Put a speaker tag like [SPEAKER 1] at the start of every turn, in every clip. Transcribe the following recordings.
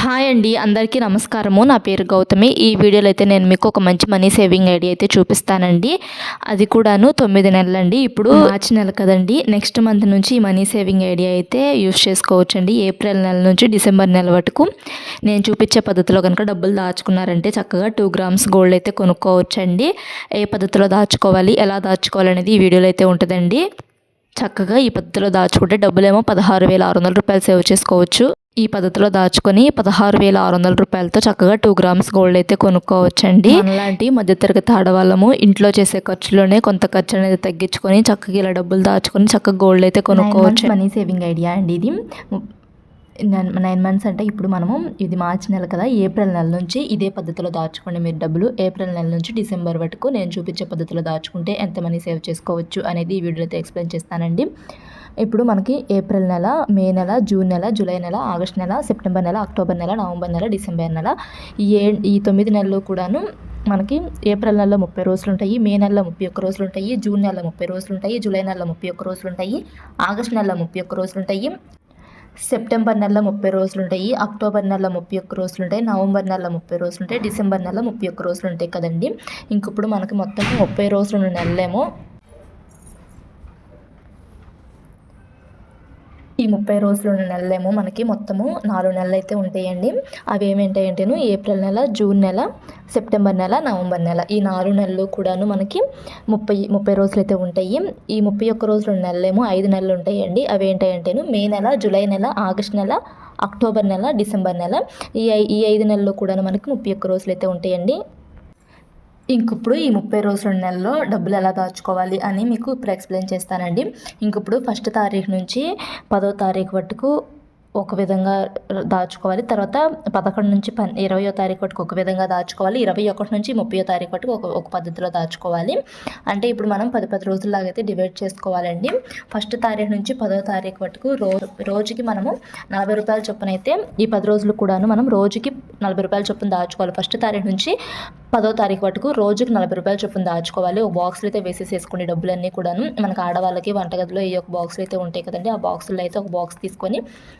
[SPEAKER 1] Hi అండి అందరికీ నమస్కారము. నా పేరు గౌతమి. ఈ వీడియోలో అయితే నేను మీకు ఒక మంచి మనీ సేవింగ్ ఐడియా అయితే చూపిస్తానండి. అది కూడాను తొమ్మిది నెలలండి. ఇప్పుడు మార్చి నెల కదండి. నెక్స్ట్ మంత్ నుంచి ఈ మనీ సేవింగ్ ఐడియా అయితే యూస్ చేసుకోవచ్చండి. ఏప్రిల్ నెల నుంచి డిసెంబర్ నెల వరకు. నేను చూపించే పద్ధతిలో కనుక డబ్బులు దాచుకున్నారంటే చక్కగా టూ గ్రామ్స్ గోల్డ్ అయితే కొనుక్కోవచ్చండి. ఏ పద్ధతిలో దాచుకోవాలి ఎలా దాచుకోవాలి అనేది ఈ వీడియోలో అయితే ఉంటుందండి. చక్కగా ఈ పద్ధతిలో దాచుకుంటే డబ్బులేమో పదహారు వేల ఆరు వందల రూపాయలు సేవ్ చేసుకోవచ్చు. ఈ పద్ధతిలో దాచుకొని పదహారు వేల ఆరు వందల రూపాయలతో చక్కగా టూ గ్రామ్స్ గోల్డ్ అయితే కొనుక్కోవచ్చండి. అలాంటి మధ్యతరగతి ఆడవాళ్ళము ఇంట్లో చేసే ఖర్చులోనే కొంత ఖర్చు అనేది తగ్గించుకొని చక్కగా ఇలా డబ్బులు దాచుకొని చక్కగా గోల్డ్ అయితే కొనుక్కోవచ్చు. మనీ సేవింగ్ ఐడియా అండి ఇది. నైన్ మంత్స్ అంటే ఇప్పుడు మనము ఇది మార్చి నెల కదా ఏప్రిల్ నెల నుంచి ఇదే పద్ధతిలో దాచుకోండి మీరు డబ్బులు. ఏప్రిల్ నెల నుంచి డిసెంబర్ వరకు నేను చూపించే పద్ధతిలో దాచుకుంటే ఎంత మనీ సేవ్ చేసుకోవచ్చు అనేది ఈ వీడియోలో ఎక్స్ప్లెయిన్ చేస్తానండి. ఇప్పుడు మనకి ఏప్రిల్ నెల మే నెల జూన్ నెల జూలై నెల ఆగస్ట్ నెల సెప్టెంబర్ నెల అక్టోబర్ నెల నవంబర్ నెల డిసెంబర్ నెల. ఈ ఏ ఈ తొమ్మిది నెలలు కూడాను మనకి ఏప్రిల్ నెలలో ముప్పై రోజులు ఉంటాయి మే నెలలో ముప్పై ఒక్క రోజులు ఉంటాయి జూన్ నెలలో ముప్పై రోజులు ఉంటాయి జూలై నెలలో ముప్పై ఒక్క రోజులు ఉంటాయి ఆగస్ట్ నెలలో ముప్పై ఒక్క రోజులు ఉంటాయి సెప్టెంబర్ నెల ముప్పై రోజులు ఉంటాయి అక్టోబర్ నెల ముప్పై ఒక్క రోజులు ఉంటాయి నవంబర్ నెల ముప్పై రోజులు ఉంటాయి డిసెంబర్ నెల ముప్పై ఒక్క రోజులు ఉంటాయి కదండి ఇంకప్పుడు మనకి మొత్తం ముప్పై రోజులు నెలలేమో ఈ ముప్పై రోజులు ఉన్న నెలలేమో మనకి మొత్తము నాలుగు నెలలు అయితే ఉంటాయండి. అవి ఏమేంటాయంటేను ఏప్రిల్ నెల జూన్ నెల సెప్టెంబర్ నెల నవంబర్ నెల. ఈ నాలుగు నెలలు కూడాను మనకి ముప్పై ముప్పై రోజులు అయితే ఉంటాయి. ఈ ముప్పై ఒక్క రోజులు ఉన్న నెలలేమో ఐదు నెలలు ఉంటాయండి. అవి ఏంటంటేను మే నెల జూలై నెల ఆగస్ట్ నెల అక్టోబర్ నెల డిసెంబర్ నెల. ఈ ఈ ఐదు నెలలు కూడా మనకి ముప్పై ఒక్క రోజులు అయితే ఉంటాయండి. ఇంకిప్పుడు ఈ ముప్పై రోజుల నెలలో డబ్బులు ఎలా దాచుకోవాలి అని మీకు ఇప్పుడు ఎక్స్ప్లెయిన్ చేస్తానండి. ఇంకిప్పుడు ఫస్ట్ తారీఖు నుంచి పదో తారీఖు వరకు ఒక విధంగా దాచుకోవాలి. తర్వాత పదకొండు నుంచి పన్ ఇరవయో తారీఖు వరకు ఒక విధంగా దాచుకోవాలి. ఇరవై ఒకటి నుంచి ముప్పై తారీఖు వరకు ఒక ఒక పద్ధతిలో దాచుకోవాలి. అంటే ఇప్పుడు మనం పది పది రోజుల్లాగైతే డివైడ్ చేసుకోవాలండి. ఫస్ట్ తారీఖు నుంచి పదో తారీఖు వరకు రో రోజుకి మనము నలభై రూపాయల చొప్పున అయితే ఈ పది రోజులు కూడాను మనం రోజుకి నలభై రూపాయల చొప్పున దాచుకోవాలి. ఫస్ట్ తారీఖు నుంచి పదో తారీఖు వరకు రోజుకి నలభై రూపాయల చొప్పున దాచుకోవాలి. ఒక బాక్స్లో అయితే వేసేసేసుకుని డబ్బులన్నీ కూడాను మనకు ఆడవాళ్ళకి వంటగదిలో ఏ ఒక బాక్స్లు అయితే ఉంటాయి కదండి. ఆ బాక్స్లో అయితే ఒక బాక్స్ తీసుకొని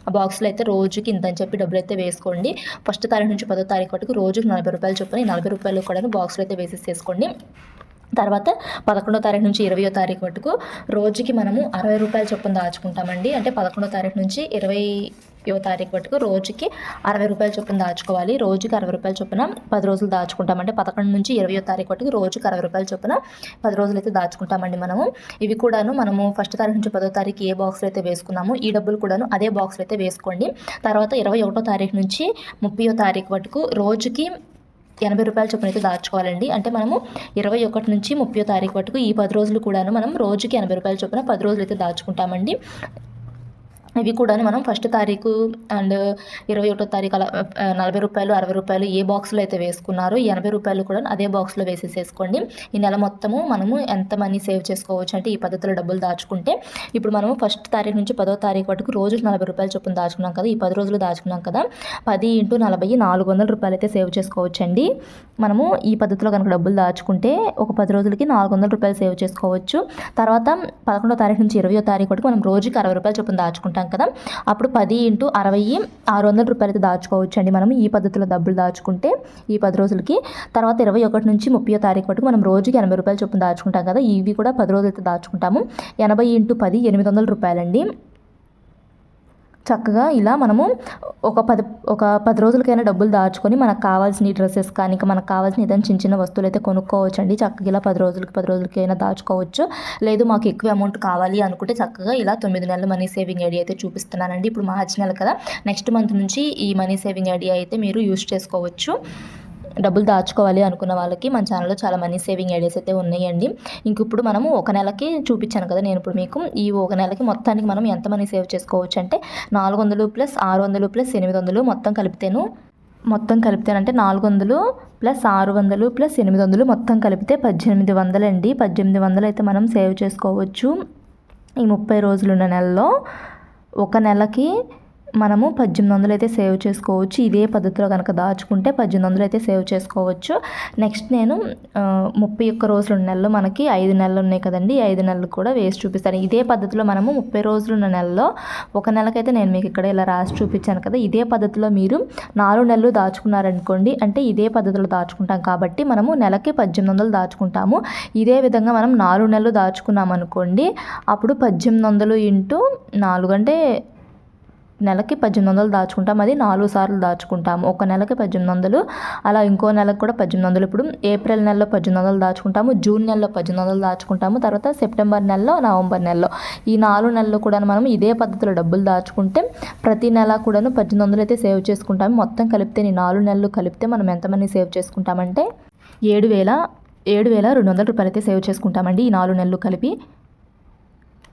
[SPEAKER 1] ఆ బాక్స్లో అయితే రోజుకి ఇంత అని చెప్పి డబ్బులు అయితే వేసుకోండి. ఫస్ట్ తారీఖు నుంచి పదో తారీఖు వరకు రోజుకి నలభై రూపాయలు చొప్పున నలభై రూపాయలు కూడా బాక్స్లో అయితే వేసేసేసుకోండి. తర్వాత పదకొండో తారీఖు నుంచి ఇరవయో తారీఖు వరకు రోజుకి మనము అరవై రూపాయల చొప్పున దాచుకుంటామండి. అంటే పదకొండో తారీఖు నుంచి ఇరవై ముప్పై తారీఖు వరకు రోజుకి అరవై రూపాయల చొప్పున దాచుకోవాలి. రోజుకి అరవై రూపాయల చొప్పున పది రోజులు దాచుకుంటామంటే పదకొండు నుంచి ఇరవయో తారీఖు వరకు రోజుకి అరవై రూపాయల చొప్పున పది రోజులు అయితే దాచుకుంటామండి మనము. ఇవి కూడాను మనము ఫస్ట్ తారీఖు నుంచి పదో తారీఖు ఏ బాక్స్లో అయితే వేసుకున్నామో ఈ డబ్బులు కూడాను అదే బాక్స్లో అయితే వేసుకోండి. తర్వాత ఇరవై ఒకటో తారీఖు నుంచి ముప్పయో తారీఖు వరకు రోజుకి ఎనభై రూపాయల చొప్పున అయితే దాచుకోవాలండి. అంటే మనము ఇరవై ఒకటి నుంచి ముప్పై తారీఖు వరకు ఈ పది రోజులు కూడాను మనం రోజుకి ఎనభై రూపాయల చొప్పున పది రోజులు అయితే దాచుకుంటామండి. ఇవి కూడా మనం ఫస్ట్ తారీఖు అండ్ ఇరవై ఒకటో తారీఖు అలా నలభై రూపాయలు అరవై రూపాయలు ఏ బాక్స్లో అయితే వేసుకున్నారో ఎనభై రూపాయలు కూడా అదే బాక్స్లో వేసేసేసుకోండి. ఈ నెల మొత్తము మనము ఎంత మనీ సేవ్ చేసుకోవచ్చు అంటే ఈ పద్ధతిలో డబ్బులు దాచుకుంటే ఇప్పుడు మనము ఫస్ట్ తారీఖు నుంచి పదో తారీఖు వరకు రోజు నలభై రూపాయలు చొప్పున దాచుకున్నాం కదా ఈ పది రోజులు దాచుకున్నాం కదా పది ఇంటూ నలభై నాలుగు వందల రూపాయలు అయితే సేవ్ చేసుకోవచ్చండి. మనము ఈ పద్ధతిలో కనుక డబ్బులు దాచుకుంటే ఒక పది రోజులకి నాలుగు వందల రూపాయలు సేవ్ చేసుకోవచ్చు. తర్వాత పదకొండో తారీఖు నుంచి ఇరవయో తారీఖు వరకు మనం రోజుకి అరవై రూపాయలు చొప్పున దాచుకుంటాం. కదా. అప్పుడు పది ఇంటూ అరవై ఆరు వందల రూపాయలు అయితే దాచుకోవచ్చు అండి మనం ఈ పద్ధతిలో డబ్బులు దాచుకుంటే ఈ పది రోజులకి. తర్వాత ఇరవై ఒకటి నుంచి ముప్పై తారీఖు వరకు మనం రోజుకి ఎనభై రూపాయలు చొప్పున దాచుకుంటాం కదా. ఇవి కూడా పది రోజులు అయితే దాచుకుంటాము. ఎనభై ఇంటూ పది ఎనిమిది వందల రూపాయలండి. చక్కగా ఇలా మనము ఒక పది ఒక పది రోజులకైనా డబ్బులు దాచుకొని మనకు కావాల్సిన డ్రెస్సెస్ కానీ ఇంకా మనకు కావాల్సిన ఏదైనా చిన్న చిన్న వస్తువులు అయితే కొనుక్కోవచ్చు అండి చక్కగా ఇలా పది రోజులకి పది రోజులకైనా దాచుకోవచ్చు. లేదు మాకు ఎక్కువ అమౌంట్ కావాలి అనుకుంటే చక్కగా ఇలా తొమ్మిది నెలల మనీ సేవింగ్ ఐడియా అయితే చూపిస్తున్నానండి. ఇప్పుడు మార్చి నెల కదా నెక్స్ట్ మంత్ నుంచి ఈ మనీ సేవింగ్ ఐడియా అయితే మీరు యూస్ చేసుకోవచ్చు. డబ్బులు దాచుకోవాలి అనుకున్న వాళ్ళకి మన ఛానల్లో చాలా మనీ సేవింగ్ ఐడియాస్ అయితే ఉన్నాయండి. ఇంక ఇప్పుడు మనము ఒక నెలకి చూపించాను కదా నేను ఇప్పుడు మీకు. ఈ ఒక నెలకి మొత్తానికి మనం ఎంత మనీ సేవ్ చేసుకోవచ్చు అంటే నాలుగు వందలు ప్లస్ ఆరు వందలు ప్లస్ ఎనిమిది వందలు మొత్తం కలిపితేను మొత్తం కలిపితేనంటే నాలుగు వందలు ప్లస్ ఆరు వందలు ప్లస్ ఎనిమిది వందలు మొత్తం కలిపితే పద్దెనిమిది వందలండి. పద్దెనిమిది వందలు అయితే మనం సేవ్ చేసుకోవచ్చు. ఈ ముప్పై రోజులున్న నెలలో ఒక నెలకి మనము పద్దెనిమిది వందలు అయితే సేవ్ చేసుకోవచ్చు. ఇదే పద్ధతిలో కనుక దాచుకుంటే పద్దెనిమిది వందలు అయితే సేవ్ చేసుకోవచ్చు. నెక్స్ట్ నేను ముప్పై ఒక్క రోజులు ఉన్న నెలలో మనకి ఐదు నెలలు ఉన్నాయి కదండి. ఐదు నెలలు కూడా వేసి చూపిస్తాను. ఇదే పద్ధతిలో మనము ముప్పై రోజులు ఉన్న నెలలో ఒక నెలకైతే నేను మీకు ఇక్కడ ఇలా రాసి చూపించాను కదా. ఇదే పద్ధతిలో మీరు నాలుగు నెలలు దాచుకున్నారనుకోండి అంటే ఇదే పద్ధతిలో దాచుకుంటాం కాబట్టి మనము నెలకి పద్దెనిమిది వందలు దాచుకుంటాము. ఇదే విధంగా మనం నాలుగు నెలలు దాచుకున్నాం అనుకోండి అప్పుడు పద్దెనిమిది వందలు ఇంటూ నాలుగు అంటే నెలకి పద్దెనిమిది వందలు దాచుకుంటాం. అది నాలుగు సార్లు దాచుకుంటాము. ఒక నెలకి పద్దెనిమిది వందలు అలా ఇంకో నెలకు కూడా పద్దెనిమిది వందలు ఇప్పుడు ఏప్రిల్ నెలలో పద్దెనిమిది వందలు దాచుకుంటాము జూన్ నెలలో పద్దెనిమిది వందలు దాచుకుంటాము తర్వాత సెప్టెంబర్ నెలలో నవంబర్ నెలలో. ఈ నాలుగు నెలలు కూడా మనం ఇదే పద్ధతిలో డబ్బులు దాచుకుంటే ప్రతి నెల కూడాను పద్దెనిమిది వందలు అయితే సేవ్ చేసుకుంటాము. మొత్తం కలిపితే ఈ నాలుగు నెలలు కలిపితే మనం ఎంత మనీ సేవ్ చేసుకుంటామంటే ఏడు వేల ఏడు వేల రెండు వందల రూపాయలు అయితే సేవ్ చేసుకుంటామండి ఈ నాలుగు నెలలు కలిపి.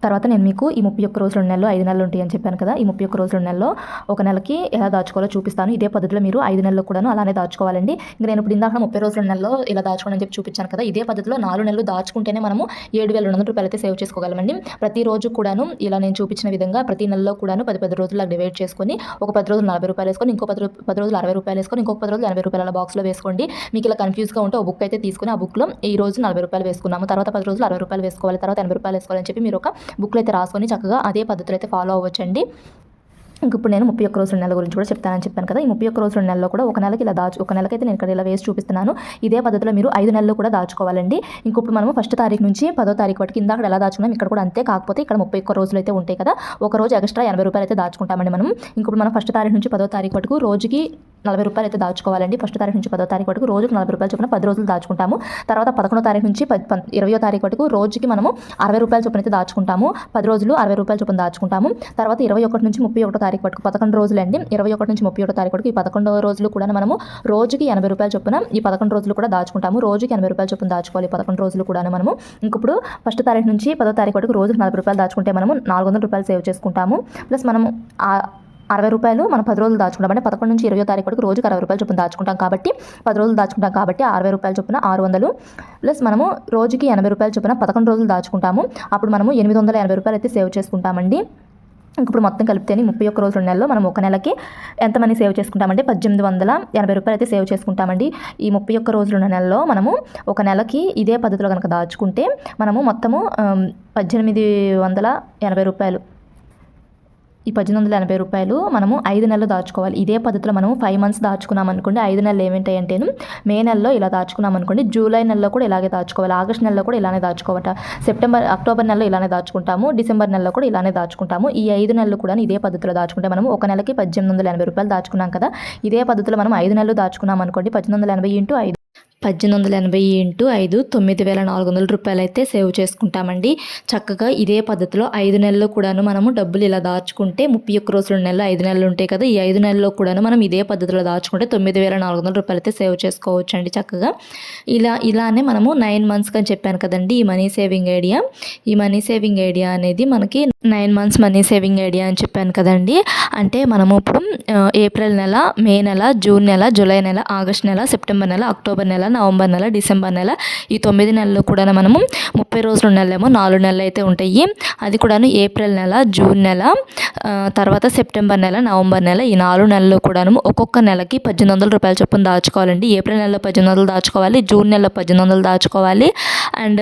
[SPEAKER 1] తర్వాత నేను మీకు ఈ ముప్పై ఒక్క రోజులు నెలలో ఐదు నెలలు ఉంటాయి అని చెప్పాను కదా ఈ ముప్పై ఒక్క రోజుల నెలలో ఒక నెలకి ఎలా దాచుకోవాలో చూపిస్తాను. ఇదే పద్ధతిలో మీరు ఐదు నెలలు కూడాను అలానే దాచుకోవాలండి. ఇంకా నేను ఇప్పుడు ఇందాక ముప్పై రోజుల నెలలో ఇలా దాచుకోండి అని చెప్పి చూపించాను కదా ఇదే పద్ధతిలో నాలుగు నెలలు దాచుకుంటేనే మనము ఏడు వేల రెండు వందల రూపాయలు అయితే సేవ్ చేసుకోగలమండి. ప్రతిరోజు కూడాను ఇలా నేను చూపించిన విధంగా ప్రతి నెలలో కూడాను పది పది రోజులు డివైడ్ చేసుకొని ఒక పది రోజులు నలభై రూపాయలు వేసుకొని ఇంకో పది పది రోజులు అరవై రూపాయలు వేసుకొని ఇంకొక పది రోజులు ఎనభై రూపాయల బాక్స్లో వేసుకోండి. మీకు ఇలా కన్ఫ్యూజ్గా ఉంటే ఒక బుక్ అయితే తీసుకుని ఆ బుక్లో ఈ రోజు నలభై రూపాయలు వేసుకున్నాము తర్వాత పది రోజులు అరవై రూపాయలు వేసుకోవాలి తర్వాత ఎనభై రూపాయలు వేసుకోవాలని చెప్పి మీరు ఒక బుక్లు అయితే రాసుకొని చక్కగా అదే పద్ధతులు అయితే ఫాలో అవ్వచ్చండి. ఇప్పుడు నేను ముప్పై ఒక్క రోజుల నెల గురించి కూడా చెప్తానని చెప్పాను కదా. ఈ ముప్పై ఒక్క రోజుల నెలలో కూడా ఒక నెలకి ఇలా దాచు ఒక నెలకైతే నేను ఇక్కడ ఇలా వేసి చూపిస్తున్నాను. ఇదే పద్ధతిలో మీరు ఐదు నెలలు కూడా దాచుకోవాలండి. ఇంకొప్పుడు మనము ఫస్ట్ తారీఖు నుంచి పదో తారీఖు వరకు ఇందాక ఎలా దాచుకున్నాం ఇక్కడ కూడా అంతే. కాకపోతే ఇక్కడ ముప్పై ఒక్క రోజులు అయితే ఉంటాయి కదా. ఒక రోజు ఎక్స్ట్రా ఎనభై రూపాయలు అయితే దాచుకుంటామండి మనం. ఇంకొప్పుడు మనం ఫస్ట్ తారీఖు నుంచి పదో తారీఖు వరకు రోజుకి నలభై రూపాయలు అయితే దాచుకోవాలండి. ఫస్ట్ తారీఖు నుంచి పదో తారీఖు వరకు రోజుకి నలభై రూపాయలు చొప్పున పది రోజులు దాచుకుంటాము. తర్వాత పదకొండో తారీఖు నుంచి పది ఇరవయో తారీఖు వరకు రోజుకి మనము అరవై రూపాయల చొప్పున అయితే దాచుకుంటాము. పది రోజులు అరవై రూపాయల చొప్పున దాచుకుంటాము. తర్వాత ఇరవై ఒకటి నుంచి ముప్పై ఒకటో తారీఖు వరకు పదకొండు రోజులు అండి ఇరవై ఒకటి నుంచి ముప్పై ఒకటో తారీఖు వరకు ఈ పదకొండవ రోజులు కూడా మనము రోజుకి ఎనభై రూపాయల చొప్పున ఈ పదకొండు రోజులు కూడా దాచుకుంటాము. రోజుకి ఎనభై రూపాయలు చొప్పున దాచుకోవాలి. పదకొండు రోజులు కూడా మనము. ఇంకప్పుడు ఫస్ట్ తారీఖు నుంచి పదో తారీఖు వరకు రోజుకి నలభై రూపాయలు దాచుకుంటే మనము నాలుగు వందల రూపాయలు సేవ్ చేసుకుంటాము. ప్లస్ మనము ఆ అరవై రూపాయలు మనం పది రోజులు దాచుకుంటాం. అంటే పదకొండు నుంచి ఇరవై తారీఖు వరకు రోజుకి అరవై రూపాయలు చొప్పున దాచుకుంటాం కాబట్టి పది రోజులు దాచుకుంటాం కాబట్టి అరవై రూపాయల చొప్పున ఆరు వందలు. ప్లస్ మనము రోజుకి ఎనభై రూపాయల చొప్పున పదకొండు రోజులు దాచుకుంటాము. అప్పుడు మనము ఎనిమిది వందల ఎనభై రూపాయలు అయితే సేవ్ చేసుకుంటామండి. ఇప్పుడు మొత్తం కలిపితేనే ముప్పై ఒక్క రోజుల నెలలో మనం ఒక నెలకి ఎంత మనీ సేవ్ చేసుకుంటామంటే పద్దెనిమిది వందల ఎనభై రూపాయలు అయితే సేవ్ చేసుకుంటామండి. ఈ ముప్పై ఒక్క రోజుల ఉన్న నెలలో మనము ఒక నెలకి ఇదే పద్ధతిలో కనుక దాచుకుంటే మనము మొత్తము పద్దెనిమిది వందల ఎనభై రూపాయలు ఈ పద్దెనిమిది వందల ఎనభై రూపాయలు మనము ఐదు నెలలు దాచుకోవాలి. ఇదే పద్ధతిలో మనము ఫైవ్ మంత్స్ దాచుకున్నాం అనుకోండి ఐదు నెలలు ఏమిటాయి అంటే మే నెలలో ఇలా దాచుకున్నాం అనుకోండి జూలై నెలలో కూడా ఇలాగే దాచుకోవాలి ఆగస్ట్ నెలలో కూడా ఇలానే దాచుకోవట సెప్టెంబర్ అక్టోబర్ నెలలో ఇలానే దాచుకుంటాము డిసెంబర్ నెలలో కూడా ఇలానే దాచుకుంటాము. ఈ ఐదు నెలలు కూడా ఇదే పద్ధతిలో దాచుకుంటే మనం ఒక నెలకి పద్దెనిమిది వందల ఎనభై రూపాయలు దాచుకున్నాం కదా ఇదే పద్ధతిలో మనం ఐదు నెలలు దాచుకున్నాం అనుకోండి పద్దెనిమిది వందల ఎనభై ఇంటూ ఐదు పద్దెనిమిది వందల ఎనభై ఇంటూ ఐదు తొమ్మిది వేల నాలుగు వందల రూపాయలు అయితే సేవ్ చేసుకుంటామండి. చక్కగా ఇదే పద్ధతిలో ఐదు నెలల్లో కూడాను మనము డబ్బులు ఇలా దాచుకుంటే ముప్పై ఒక్క రోజుల నెలలు ఐదు నెలలు ఉంటాయి కదా ఈ ఐదు నెలల్లో కూడాను మనం ఇదే పద్ధతిలో దాచుకుంటే తొమ్మిది వేల నాలుగు వందల రూపాయలు అయితే సేవ్ చేసుకోవచ్చు అండి చక్కగా. ఇలా ఇలానే మనము నైన్ మంత్స్కి అని చెప్పాను కదండి ఈ మనీ సేవింగ్ ఐడియా. ఈ మనీ సేవింగ్ ఐడియా అనేది మనకి nine months money saving idea అని చెప్పాను కదండి. అంటే మనము ఇప్పుడు ఏప్రిల్ నెల మే నెల జూన్ నెల జూలై నెల ఆగస్ట్ నెల సెప్టెంబర్ నెల అక్టోబర్ నెల నవంబర్ నెల డిసెంబర్ నెల. ఈ తొమ్మిది నెలలు కూడా మనము ముప్పై రోజులు నెలలేమో నాలుగు నెలలు అయితే ఉంటాయి. అది కూడాను ఏప్రిల్ నెల జూన్ నెల తర్వాత సెప్టెంబర్ నెల నవంబర్ నెల. ఈ నాలుగు నెలలు కూడాను ఒక్కొక్క నెలకి పద్దెనిమిది వందల రూపాయల చొప్పున దాచుకోవాలండి. ఏప్రిల్ నెలలో పద్దెనిమిది వందలు దాచుకోవాలి జూన్ నెలలో పద్దెనిమిది వందలు దాచుకోవాలి. అండ్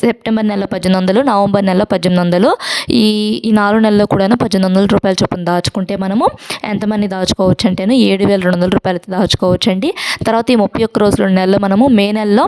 [SPEAKER 1] సెప్టెంబర్ నెలలో పద్దెనిమిది వందలు నవంబర్ నెలలో పద్దెనిమిది వందలు. ఈ ఈ నాలుగు నెలల్లో కూడాను పద్దెనిమిది వందల రూపాయల చొప్పున దాచుకుంటే మనము ఎంతమంది దాచుకోవచ్చు అంటేను ఏడు వేల రెండు వందల రూపాయలు అయితే దాచుకోవచ్చు అండి తర్వాత ఈ ముప్పై ఒక్క రోజుల నెలలో మనము మే నెలలో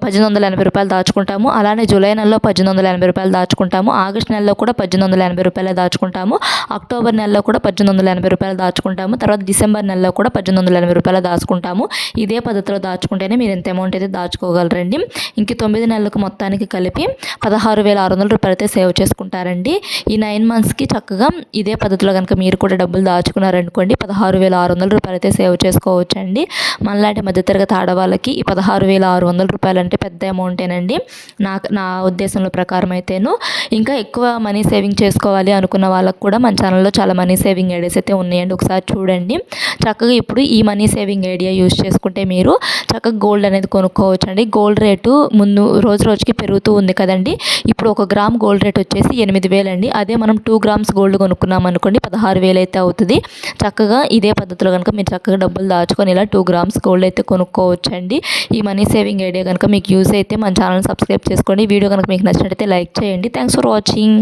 [SPEAKER 1] పద్దెనిమిది వందల ఎనభై రూపాయలు దాచుకుంటాము. అలానే జూలై నెలలో పద్దెనిమిది వందల ఎనభై రూపాయలు దాచుకుంటాము. ఆగస్ట్ నెలలో కూడా పద్దెనిమిది వందల ఎనభై రూపాయలు దాచుకుంటాము. అక్టోబర్ నెలలో కూడా పద్దెనిమిది వందల ఎనభై రూపాయలు దాచుకుంటాము. తర్వాత డిసెంబర్ నెలలో కూడా పద్దెనిమిది వందల ఎనభై రూపాయలు దాచుకుంటాము. ఇదే పద్ధతిలో దాచుకుంటేనే మీరు ఎంత అమౌంట్ అయితే దాచుకోగలరండి. ఇంక తొమ్మిది నెలలకు మొత్తానికి కలిపి పదహారు వేల ఆరు వందల రూపాయలు అయితే సేవ్ చేసుకుంటారండి. ఈ నైన్ మంత్స్కి చక్కగా ఇదే పద్ధతిలో కనుక మీరు కూడా డబ్బులు దాచుకున్నారనుకోండి పదహారు వేల ఆరు వందల రూపాయలు అయితే సేవ్ చేసుకోవచ్చండి. మళ్ళీ మనలాంటి మధ్యతరగతి ఆడవాళ్ళు వాళ్ళకి ఈ పదహారు వేల ఆరు వందల రూపాయలు అంటే పెద్ద అమౌంటేనండి. నాకు నా ఉద్దేశంలో ప్రకారం అయితేను ఇంకా ఎక్కువ మనీ సేవింగ్ చేసుకోవాలి అనుకున్న వాళ్ళకు కూడా మన ఛానల్లో చాలా మనీ సేవింగ్ ఐడియాస్ అయితే ఉన్నాయండి. ఒకసారి చూడండి. చక్కగా ఇప్పుడు ఈ మనీ సేవింగ్ ఐడియా యూస్ చేసుకుంటే మీరు చక్కగా గోల్డ్ అనేది కొనుక్కోవచ్చు అండి గోల్డ్ రేటు ముందు రోజు రోజుకి పెరుగుతూ ఉంది కదండి. ఇప్పుడు ఒక గ్రామ్ గోల్డ్ రేట్ వచ్చేసి ఎనిమిది వేలండి. అదే మనం టూ గ్రామ్స్ గోల్డ్ కొనుక్కున్నాం అనుకోండి పదహారు వేలు అయితే అవుతుంది. చక్కగా ఇదే పద్ధతిలో కనుక మీరు చక్కగా డబ్బులు దాచుకొని ఇలా టూ గ్రామ్స్ గోల్డ్ అయితే కొనుక్కోవచ్చు అండి ఈ మనీ సేవింగ్ ఐడియా కనుక మీకు యూస్ అయితే మన ఛానల్ సబ్స్క్రైబ్ చేసుకోండి. వీడియో కనుక మీకు నచ్చినట్టయితే లైక్ చేయండి. Thanks for watching.